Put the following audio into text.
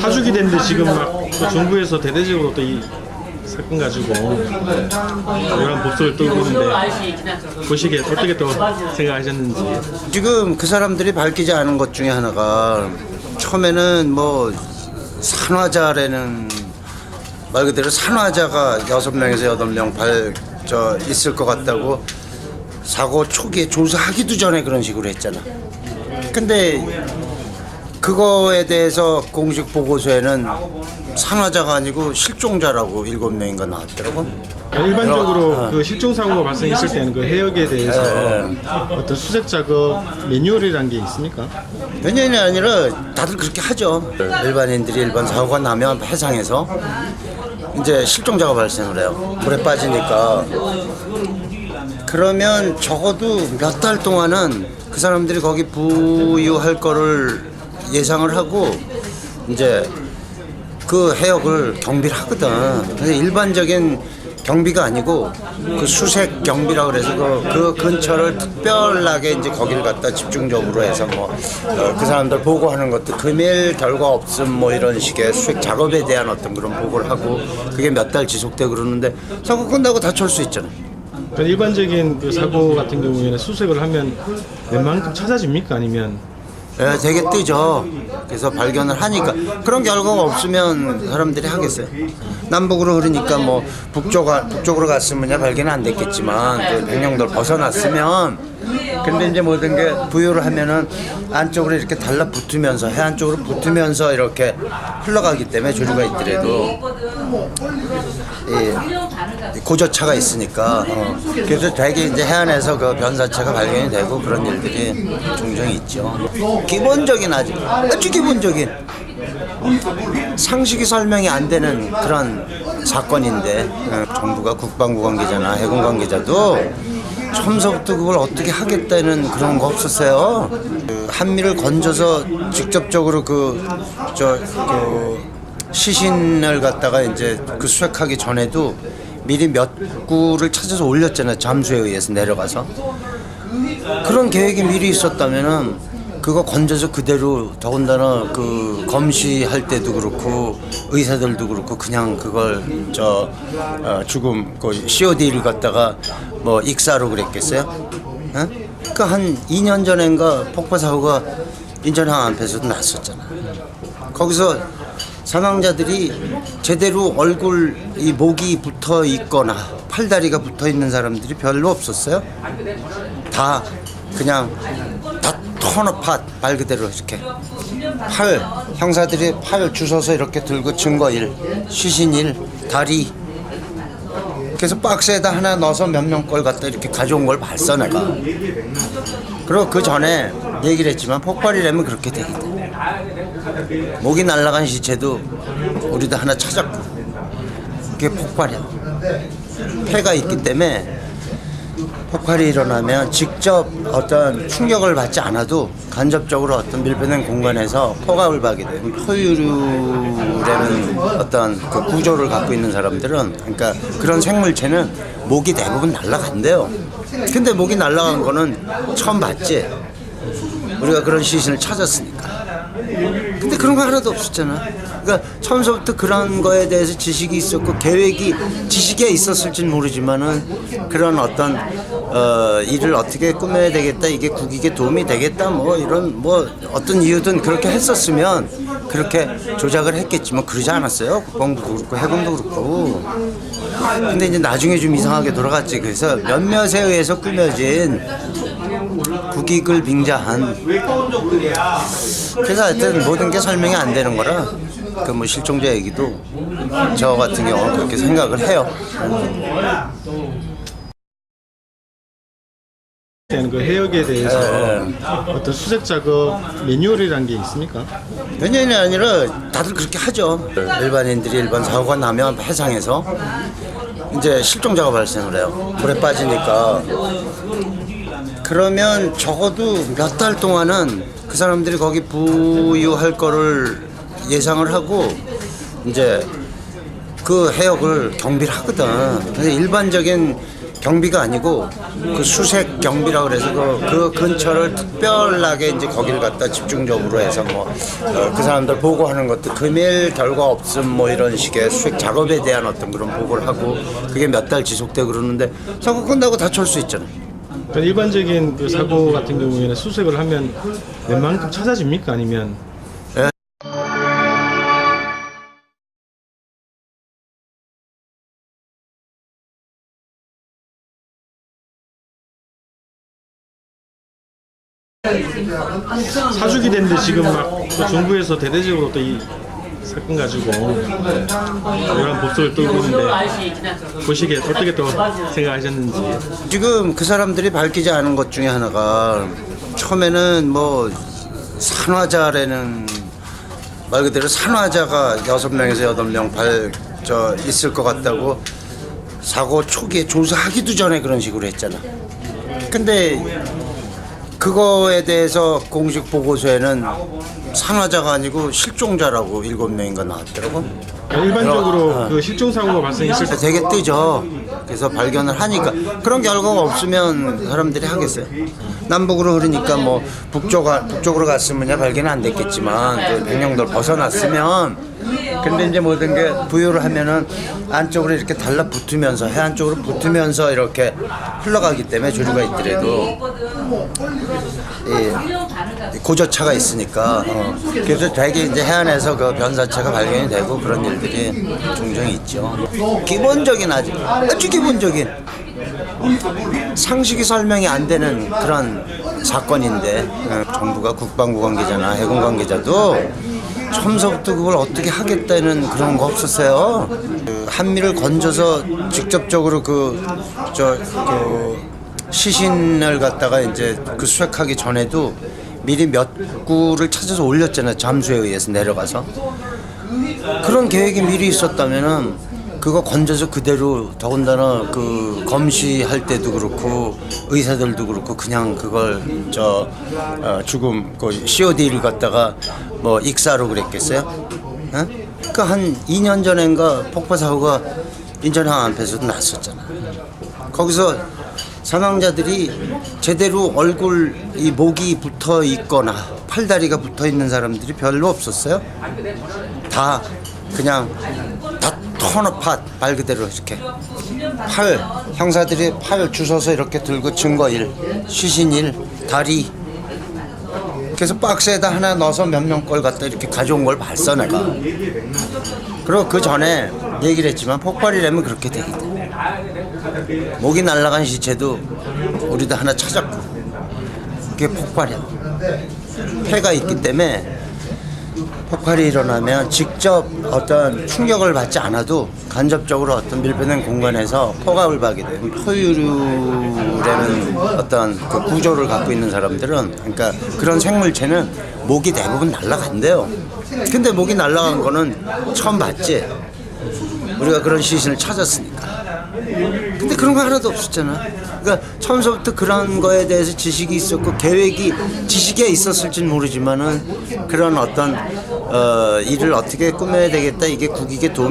사주기 됐는데 지금 막또 정부에서 대대적으로 또 이 사건 가지고 이런 법석을 떨고 있는데 보시기에 어떻게 또 생각하셨는지. 지금 그 사람들이 밝히지 않은 것 중에 하나가 처음에는 뭐 산화자라는 말 그대로 산화자가 여섯 명에서 여덟 명 발 저 있을 것 같다고 사고 초기에 조사하기도 전에 그런 식으로 했잖아. 근데 그거에 대해서 공식 보고서에는 산화자가 아니고 실종자라고 일곱 명인가 나왔더라고. 일반적으로 그 실종 사고가 발생했을 때는 그 해역에 대해서 어떤 수색 작업 매뉴얼이란 게 있습니까? 연예인이 아니라 다들 그렇게 하죠. 일반인들이 일반 사고가 나면 해상에서 이제 실종자가 발생을 해요. 물에 빠지니까. 그러면 적어도 몇 달 동안은 그 사람들이 거기 부유할 거를 예상을 하고 이제 그 해역을 경비를 하거든. 일반적인 경비가 아니고 그 수색 경비라 그래서 그, 그 근처를 특별하게 이제 거기를 갖다 집중적으로 해서 뭐 그 사람들 보고하는 것도 금일 결과 없음 뭐 이런 식의 수색 작업에 대한 어떤 그런 보고를 하고 그게 몇 달 지속되고 그러는데 사고 끝나고 다 철수 있잖아. 그러니까 일반적인 그 사고 같은 경우에는 수색을 하면 웬만큼 찾아집니까? 아니면 예, 되게 뜨죠. 그래서 발견을 하니까 그런 결과가 없으면 사람들이 하겠어요. 남북으로 흐르니까 뭐 북쪽 북쪽으로 갔으면 발견이 안 됐겠지만 그 백령도를 벗어났으면 근데 이제 모든 게 부유를 하면은 안쪽으로 이렇게 달라붙으면서 해안 쪽으로 붙으면서 이렇게 흘러가기 때문에 조류가 있더라도 이 고저차가 있으니까 어. 그래서 되게 이제 해안에서 그 변사체가 발견이 되고 그런 일들이 종종 있죠. 기본적인 아주 아주 기본적인 상식이 설명이 안 되는 그런 사건인데 어, 정부가 국방부 관계자나 해군 관계자도 처음서부터 그걸 어떻게 하겠다는 그런 거 없었어요. 그 한미를 건져서 직접적으로 그 저 그 시신을 갖다가 이제 그 수색하기 전에도 미리 몇 구를 찾아서 올렸잖아요. 잠수에 의해서 내려가서. 그런 계획이 미리 있었다면은 그거 건져서 그대로 더군다나 그 검시할 때도 그렇고 의사들도 그렇고 그냥 그걸 저 어, 죽음 그 COD를 갖다가 뭐 익사로 그랬겠어요? 응? 그한 2년 전인가 폭파 사고가 인천 항암에서도 났었잖아. 거기서 사망자들이 제대로 얼굴 이 목이 붙어 있거나 팔다리가 붙어 있는 사람들이 별로 없었어요. 다 그냥 다 턴어팟 말 그대로 이렇게 팔 형사들이 팔 주워서 이렇게 들고 증거일 시신일 다리. 그래서 박스에다 하나 넣어서 몇 명 걸 갖다 이렇게 가져온 걸 봤어 내가. 그리고 그 전에 얘기를 했지만 폭발이라면 그렇게 되겠다. 목이 날아간 시체도 우리도 하나 찾았고. 그게 폭발이야. 폐가 있기 때문에 폭발이 일어나면 직접 어떤 충격을 받지 않아도 간접적으로 어떤 밀폐된 공간에서 포갑을 받게 되면 포유류라는 어떤 그 구조를 갖고 있는 사람들은 그러니까 그런 생물체는 목이 대부분 날아간대요. 근데 목이 날아간 거는 처음 봤지. 우리가 그런 시신을 찾았으니까. 근데 그런 거 하나도 없었잖아. 그러니까 처음부터 그런 거에 대해서 지식이 있었고 계획이 지식에 있었을지는 모르지만은 그런 어떤 어, 일을 어떻게 꾸며야 되겠다 이게 국익에 도움이 되겠다 뭐 이런 뭐 어떤 이유든 그렇게 했었으면 그렇게 조작을 했겠지만 그러지 않았어요. 국방부도 그렇고 해군도 그렇고. 근데 이제 나중에 좀 이상하게 돌아갔지. 그래서 몇몇에 의해서 꾸며진 국익을 빙자한 그래서 하여튼 모든 게 설명이 안 되는 거라 그 뭐 실종자 얘기도 저 같은 경우는 그렇게 생각을 해요. 그 해역에 대해서 어떤 수색 작업 매뉴얼이란 게 있습니까? 연예인이 아니라 다들 그렇게 하죠. 일반인들이 일반 사고가 나면 해상에서 이제 실종자가 발생을 해요. 물에 빠지니까. 그러면 적어도 몇 달 동안은 그 사람들이 거기 부유할 거를 예상을 하고 이제 그 해역을 경비를 하거든. 근데 일반적인 경비가 아니고 그 수색 경비라고 그래서 그, 그 근처를 특별하게 이제 거기를 갖다 집중적으로 해서 뭐 그 사람들 보고하는 것도 금일 결과 없음 뭐 이런 식의 수색 작업에 대한 어떤 그런 보고를 하고 그게 몇 달 지속되고 그러는데 사고 끝나고 다 철 수 있잖아. 그러니까 일반적인 그 사고 같은 경우에는 수색을 하면 웬만큼 찾아집니까? 아니면 사주기 됐는데 지금 막또 정부에서 대대적으로 또 이 사건 가지고 이런 법석을 떨고 있는데 보시기에 어떻게 또 생각하셨는지 지금 그 사람들이 밝히지 않은 것 중에 하나가 처음에는 뭐 산화자라는 말 그대로 산화자가 여섯 명에서 여덟 명 발저 있을 것 같다고 사고 초기에 조사하기도 전에 그런 식으로 했잖아. 근데 그거에 대해서 공식 보고서에는 산화자가 아니고 실종자라고 일곱 명인가 나왔더라고. 일반적으로 그 실종 사고가 발생했을 때 되게 뜨죠. 그래서 발견을 하니까 그런 결과가 없으면 사람들이 하겠어요. 남북으로 흐르니까 뭐 북쪽 북쪽으로 갔으면 발견 안 됐겠지만 그 백령도를 벗어났으면 근데 이제 모든 게 부유를 하면은 안쪽으로 이렇게 달라붙으면서 해안 쪽으로 붙으면서 이렇게 흘러가기 때문에 조류가 있더라도 이 고저차가 있으니까 어. 그래서 되게 이제 해안에서 그 변사체가 발견이 되고 그런 일들이 종종 있죠. 기본적인 아주 아주 기본적인 상식이 설명이 안 되는 그런 사건인데 어, 정부가 국방부 관계자나 해군 관계자도 처음서부터 그걸 어떻게 하겠다는 그런 거 없었어요. 그 한미를 건져서 직접적으로 그저 그 시신을 갖다가 이제 그 수색하기 전에도 미리 몇 구를 찾아서 올렸잖아요. 잠수에 의해서 내려가서. 그런 계획이 미리 있었다면은 그거 건져서 그대로 더군다나 그 검시할 때도 그렇고 의사들도 그렇고 그냥 그걸 저 어, 죽음 그 COD를 갖다가 뭐 익사로 그랬겠어요? 그한 2년 전인가 폭파 사고가 인천 항암에서도 났었잖아. 거기서 사망자들이 제대로 얼굴 이 목이 붙어 있거나 팔다리가 붙어 있는 사람들이 별로 없었어요. 다 그냥 다 턴어팟 말 그대로 이렇게 팔 형사들이 팔 주워서 이렇게 들고 증거일 시신일 다리. 그래서 박스에다 하나 넣어서 몇 명 걸 갖다 이렇게 가져온 걸 봤어 내가. 그리고 그 전에 얘기를 했지만 폭발이라면 그렇게 되겠다 목이 날아간 시체도 우리도 하나 찾았고. 그게 폭발이야. 폐가 있기 때문에 폭발이 일어나면 직접 어떤 충격을 받지 않아도 간접적으로 어떤 밀폐된 공간에서 포갑을 받게 되면 포유류라는 어떤 그 구조를 갖고 있는 사람들은 그러니까 그런 생물체는 목이 대부분 날아간대요. 근데 목이 날아간 거는 처음 봤지. 우리가 그런 시신을 찾았으니까. 근데 그런 거 하나도 없었잖아. 그러니까 처음서부터 그런 거에 대해서 지식이 있었고 계획이 지식에 있었을지는 모르지만은 그런 어떤 어, 일을 어떻게 꾸며야 되겠다 이게 국익에 도움.